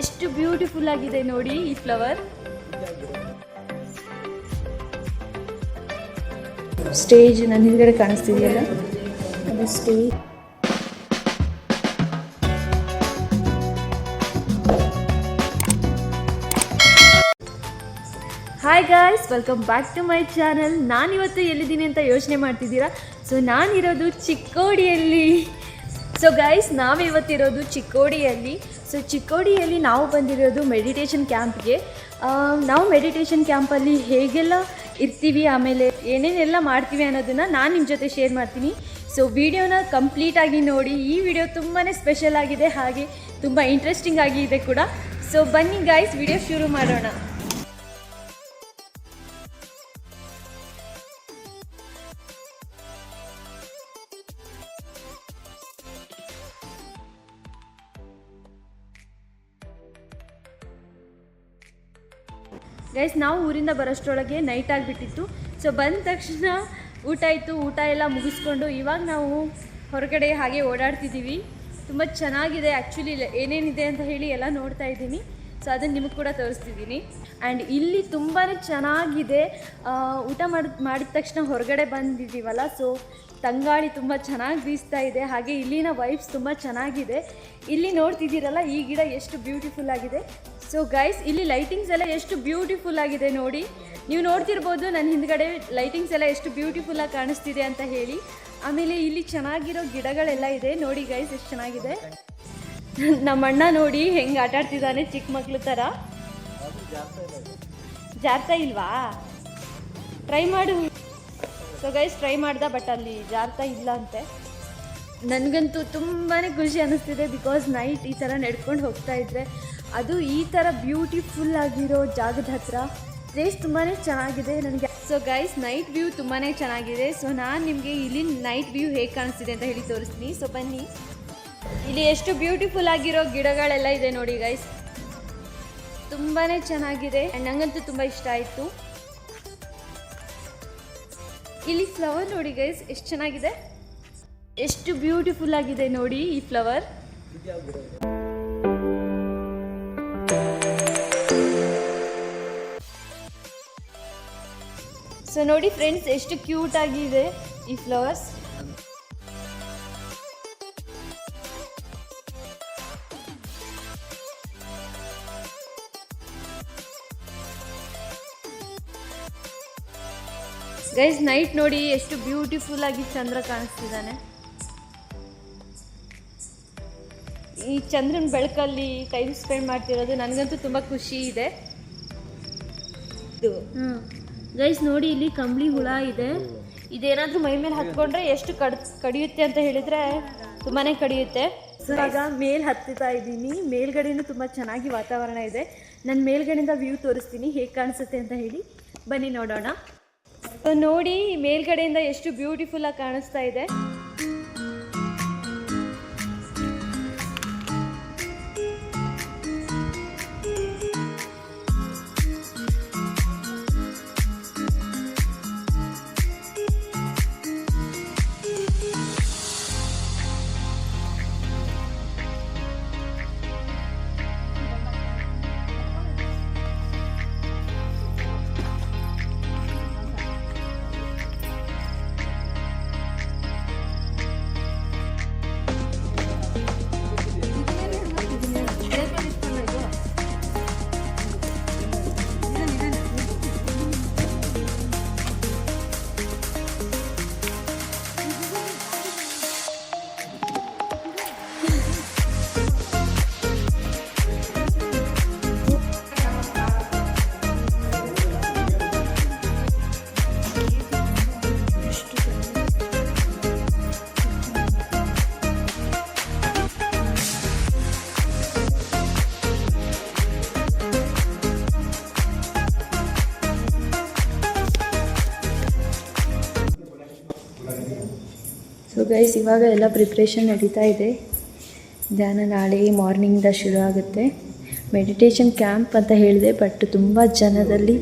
ಎಷ್ಟು ಬ್ಯೂಟಿಫುಲ್ ಆಗಿದೆ ನೋಡಿ ಈ ಫ್ಲವರ್. ಸ್ಟೇಜ್ ನನ್ನ ಹಿಂದ್ಗಡೆ ಕಾಣಿಸ್ತಿದೆಯಲ್ಲ? ಅದು stage hi guys welcome back to my channel ನಾನಿವತ್ತು ಎಲ್ಲಿದ್ದೀನಿ ಅಂತ ಯೋಚನೆ ಮಾಡ್ತಿದ್ದೀರಾ? ಸೊ ನಾನಿರೋದು ಚಿಕ್ಕೋಡಿಯಲ್ಲಿ. ಸೊ ಗೈಸ್ ನಾವಿವತ್ತಿರೋದು ಚಿಕ್ಕೋಡಿಯಲ್ಲಿ. ಸೊ ಚಿಕ್ಕೋಡಿಯಲ್ಲಿ ನಾವು ಬಂದಿರೋದು ಮೆಡಿಟೇಷನ್ ಕ್ಯಾಂಪ್ಗೆ ನಾವು ಮೆಡಿಟೇಷನ್ ಕ್ಯಾಂಪಲ್ಲಿ ಹೇಗೆಲ್ಲ ಇರ್ತೀವಿ, ಆಮೇಲೆ ಏನೇನೆಲ್ಲ ಮಾಡ್ತೀವಿ ಅನ್ನೋದನ್ನು ನಾನು ನಿಮ್ಮ ಜೊತೆ ಶೇರ್ ಮಾಡ್ತೀನಿ. ಸೊ ವಿಡಿಯೋನ ಕಂಪ್ಲೀಟಾಗಿ ನೋಡಿ. ಈ ವಿಡಿಯೋ ತುಂಬಾ ಸ್ಪೆಷಲ್ ಆಗಿದೆ, ಹಾಗೆ ತುಂಬ ಇಂಟ್ರೆಸ್ಟಿಂಗ್ ಆಗಿ ಇದೆ ಕೂಡ. ಸೊ ಬನ್ನಿ ಗೈಸ್ ವಿಡಿಯೋ ಶುರು ಮಾಡೋಣ. ಗೈಸ್ ನಾವು ಊರಿಂದ ಬರೋಷ್ಟರೊಳಗೆ ನೈಟ್ ಆಗಿಬಿಟ್ಟಿತ್ತು. ಸೊ ಬಂದ ತಕ್ಷಣ ಊಟ ಇತ್ತು. ಊಟ ಎಲ್ಲ ಮುಗಿಸ್ಕೊಂಡು ಇವಾಗ ನಾವು ಹೊರಗಡೆ ಹಾಗೆ ಓಡಾಡ್ತಿದ್ದೀವಿ. ತುಂಬ ಚೆನ್ನಾಗಿದೆ ಆ್ಯಕ್ಚುಲಿ ಏನೇನಿದೆ ಅಂತ ಹೇಳಿ ಎಲ್ಲ ನೋಡ್ತಾ ಇದ್ದೀನಿ. ಸೊ ಅದನ್ನು ನಿಮಗೆ ಕೂಡ ತೋರಿಸ್ತಿದ್ದೀನಿ. ಆ್ಯಂಡ್ ಇಲ್ಲಿ ತುಂಬಾ ಚೆನ್ನಾಗಿದೆ. ಊಟ ಮಾಡಿ ಮಾಡಿದ ತಕ್ಷಣ ಹೊರಗಡೆ ಬಂದಿದ್ದೀವಲ್ಲ ಸೊ ತಂಗಾಳಿ ತುಂಬ ಚೆನ್ನಾಗಿ ಬೀಸ್ತಾ ಇದೆ. ಹಾಗೆ ಇಲ್ಲಿನ ವೈಬ್ಸ್ ತುಂಬ ಚೆನ್ನಾಗಿದೆ. ಇಲ್ಲಿ ನೋಡ್ತಿದ್ದೀರಲ್ಲ ಈ ಗಿಡ ಎಷ್ಟು ಬ್ಯೂಟಿಫುಲ್ ಆಗಿದೆ. ಸೊ ಗೈಸ್ ಇಲ್ಲಿ ಲೈಟಿಂಗ್ಸ್ ಎಲ್ಲ ಎಷ್ಟು ಬ್ಯೂಟಿಫುಲ್ ಆಗಿದೆ ನೋಡಿ. ನೀವು ನೋಡ್ತಿರ್ಬೋದು ನನ್ನ ಹಿಂದ್ಗಡೆ ಲೈಟಿಂಗ್ಸ್ ಎಲ್ಲ ಎಷ್ಟು ಬ್ಯೂಟಿಫುಲ್ ಆಗಿ ಕಾಣಿಸ್ತಿದೆ ಅಂತ ಹೇಳಿ. ಆಮೇಲೆ ಇಲ್ಲಿ ಚೆನ್ನಾಗಿರೋ ಗಿಡಗಳೆಲ್ಲ ಇದೆ. ನೋಡಿ ಗೈಸ್ ಎಷ್ಟು ಚೆನ್ನಾಗಿದೆ. ನಮ್ಮ ಅಣ್ಣ ನೋಡಿ ಹೆಂಗೆ ಆಟಾಡ್ತಿದ್ದಾನೆ ಚಿಕ್ಕ ಮಕ್ಳು ಥರ ಜಾರ್ತಾ ಇಲ್ವಾ? ಟ್ರೈ ಮಾಡು. ಸೊ ಗೈಸ್ ಟ್ರೈ ಮಾಡ್ದ ಬಟ್ ಅಲ್ಲಿ ಜಾರ್ತಾ ಇಲ್ಲ ಅಂತೆ. ನನಗಂತೂ ತುಂಬಾ ಖುಷಿ ಅನ್ನಿಸ್ತಿದೆ ಬಿಕಾಸ್ ನೈಟ್ ಈ ಥರ ನಡ್ಕೊಂಡು ಹೋಗ್ತಾ ಇದ್ದರೆ ಅದು ಈ ಥರ ಬ್ಯೂಟಿಫುಲ್ ಆಗಿರೋ ಜಾಗದ ಹತ್ರ ಪ್ಲೇಸ್ ತುಂಬಾ ಚೆನ್ನಾಗಿದೆ ನನಗೆ. ಸೊ ಗೈಸ್ ನೈಟ್ ವ್ಯೂ ತುಂಬಾ ಚೆನ್ನಾಗಿದೆ. ಸೊ ನಾನು ನಿಮಗೆ ಇಲ್ಲಿ ನೈಟ್ ವ್ಯೂ ಹೇಗೆ ಕಾಣಿಸ್ತಿದೆ ಅಂತ ಹೇಳಿ ತೋರಿಸ್ತೀನಿ. ಸೊ ಬನ್ನಿ. ಇಲ್ಲಿ ಎಷ್ಟು ಬ್ಯೂಟಿಫುಲ್ ಆಗಿರೋ ಗಿಡಗಳೆಲ್ಲ ಇದೆ ನೋಡಿ ಗೈಸ್ ತುಂಬಾ ಚೆನ್ನಾಗಿದೆ. ನನಗಂತೂ ನಂಗಂತೂ ತುಂಬ ಇಷ್ಟ ಆಯಿತು. ಇಲ್ಲಿ ಫ್ಲವರ್ ನೋಡಿ ಗೈಸ್ ಎಷ್ಟು ಚೆನ್ನಾಗಿದೆ? ಎಷ್ಟು ಬ್ಯೂಟಿಫುಲ್ ಆಗಿದೆ ನೋಡಿ ಈ ಫ್ಲವರ್ ಸೊ ನೋಡಿ ಫ್ರೆಂಡ್ಸ್ ಎಷ್ಟು ಕ್ಯೂಟ್ ಆಗಿದೆ ಈ ಫ್ಲವರ್ಸ್ ಗೈಸ್ ನೈಟ್ ನೋಡಿ ಎಷ್ಟು ಬ್ಯೂಟಿಫುಲ್ ಆಗಿ ಚಂದ್ರ ಕಾಣಿಸ್ತಿದ್ದಾನೆ ಈ ಚಂದ್ರನ ಬೆಳಕಲ್ಲಿ ಟೈಮ್ ಸ್ಪೆಂಡ್ ಮಾಡ್ತಿರೋದು ನನಗಂತೂ ತುಂಬ ಖುಷಿ ಇದೆ. ಗೈಸ್ ನೋಡಿ ಇಲ್ಲಿ ಕಂಬಳಿ ಹುಳ ಇದೆ. ಇದೇನಾದ್ರೂ ಮೈ ಮೇಲೆ ಹತ್ಕೊಂಡ್ರೆ ಎಷ್ಟು ಕಡ್ ಕಡಿಯುತ್ತೆ ಅಂತ ಹೇಳಿದ್ರೆ ತುಂಬಾನೇ ಕಡಿಯುತ್ತೆ. ಇವಾಗ ಮೇಲ್ ಹತ್ತುತ್ತಾ ಇದ್ದೀನಿ. ಮೇಲ್ಗಡೆನೂ ತುಂಬಾ ಚೆನ್ನಾಗಿ ವಾತಾವರಣ ಇದೆ. ನಾನು ಮೇಲ್ಗಡೆಯಿಂದ ವ್ಯೂ ತೋರಿಸ್ತೀನಿ. ಹೇಗೆ ಕಾಣಿಸುತ್ತೆ ಅಂತ ಹೇಳಿ. ಬನ್ನಿ ನೋಡೋಣ. ನೋಡಿ ಮೇಲ್ಗಡೆಯಿಂದ ಎಷ್ಟು ಬ್ಯೂಟಿಫುಲ್ ಆಗಿ ಕಾಣಿಸ್ತಾ ಇದೆ. ಸೊ ಗೈಸ್ ಇವಾಗ ಎಲ್ಲ ಪ್ರಿಪ್ರೇಷನ್ ನಡೀತಾ ಇದೆ. ಧ್ಯಾನ ನಾಳೆ ಮಾರ್ನಿಂಗಿಂದ ಶುರು ಆಗುತ್ತೆ. ಮೆಡಿಟೇಷನ್ ಕ್ಯಾಂಪ್ ಅಂತ ಹೇಳಿದೆ ಬಟ್ ತುಂಬ ಜನದಲ್ಲಿ,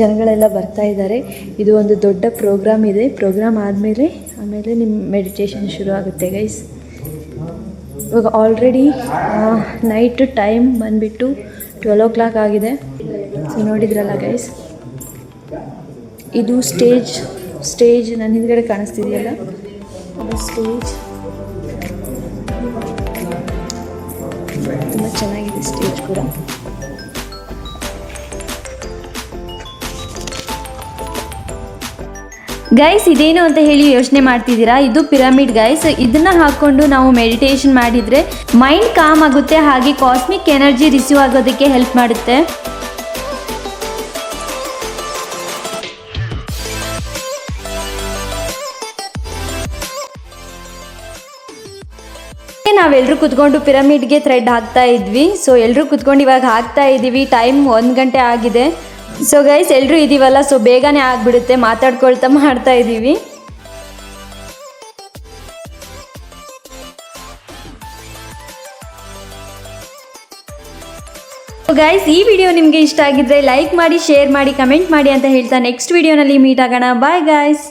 ಜನಗಳೆಲ್ಲ ಬರ್ತಾ ಇದ್ದಾರೆ. ಇದು ಒಂದು ದೊಡ್ಡ ಪ್ರೋಗ್ರಾಮ್ ಇದೆ. ಪ್ರೋಗ್ರಾಮ್ ಆದಮೇಲೆ, ಆಮೇಲೆ ನಿಮ್ಮ ಮೆಡಿಟೇಷನ್ ಶುರು ಆಗುತ್ತೆ ಗೈಸ್ ಇವಾಗ ಆಲ್ರೆಡಿ ನೈಟ್ ಟೈಮ್ ಬಂದುಬಿಟ್ಟು ಟ್ವೆಲ್ ಓ ಕ್ಲಾಕ್ ಆಗಿದೆ. ಸೊ ನೋಡಿದ್ರಲ್ಲ ಗೈಸ್ ಇದು ಸ್ಟೇಜ್ ಸ್ಟೇಜ್ ನನ್ನ ಹಿಂದ್ಗಡೆ ಕಾಣಿಸ್ತಿದೆಯಲ್ಲ? ಅದು ಸ್ಟೇಜ್ ತುಂಬ ಚೆನ್ನಾಗಿದೆ ಸ್ಟೇಜ್ ಕೂಡ. ಗೈಸ್ ಇದೇನು ಅಂತ ಹೇಳಿ ಯೋಚನೆ ಮಾಡ್ತಿದ್ದೀರಾ? ಇದು ಪಿರಮಿಡ್ ಗೈಸ್ ಇದನ್ನ ಹಾಕೊಂಡು ನಾವು ಮೆಡಿಟೇಷನ್ ಮಾಡಿದ್ರೆ ಮೈಂಡ್ ಕಾಮ್ ಆಗುತ್ತೆ, ಹಾಗೆ ಕಾಸ್ಮಿಕ್ ಎನರ್ಜಿ ರಿಸೀವ್ ಆಗೋದಕ್ಕೆ ಹೆಲ್ಪ್ ಮಾಡುತ್ತೆ. ನಾವೆಲ್ಲರೂ ಕುತ್ಕೊಂಡು ಪಿರಮಿಡ್ಗೆ ಥ್ರೆಡ್ ಹಾಕ್ತಾ ಇದ್ವಿ. ಸೊ ಎಲ್ಲರೂ ಕುತ್ಕೊಂಡು ಇವಾಗ ಹಾಕ್ತಾ ಇದ್ದೀವಿ ಟೈಮ್ ಒಂದು ಗಂಟೆ ಆಗಿದೆ. ಸೊ ಗೈಸ್ ಎಲ್ಲರೂ ಇದೀವಲ್ಲ? ಸೊ ಬೇಗನೆ ಆಗಿಬಿಡುತ್ತೆ. ಮಾತಾಡ್ಕೊಳ್ತಾ ಮಾಡ್ತಾ ಇದ್ದೀವಿ ಗೈಸ್ ಈ ವಿಡಿಯೋ ನಿಮಗೆ ಇಷ್ಟ ಆಗಿದ್ರೆ ಲೈಕ್ ಮಾಡಿ ಶೇರ್ ಮಾಡಿ ಕಮೆಂಟ್ ಮಾಡಿ ಅಂತ ಹೇಳ್ತಾ ನೆಕ್ಸ್ಟ್ ವಿಡಿಯೋನಲ್ಲಿ ಮೀಟ್ ಆಗೋಣ. Bye guys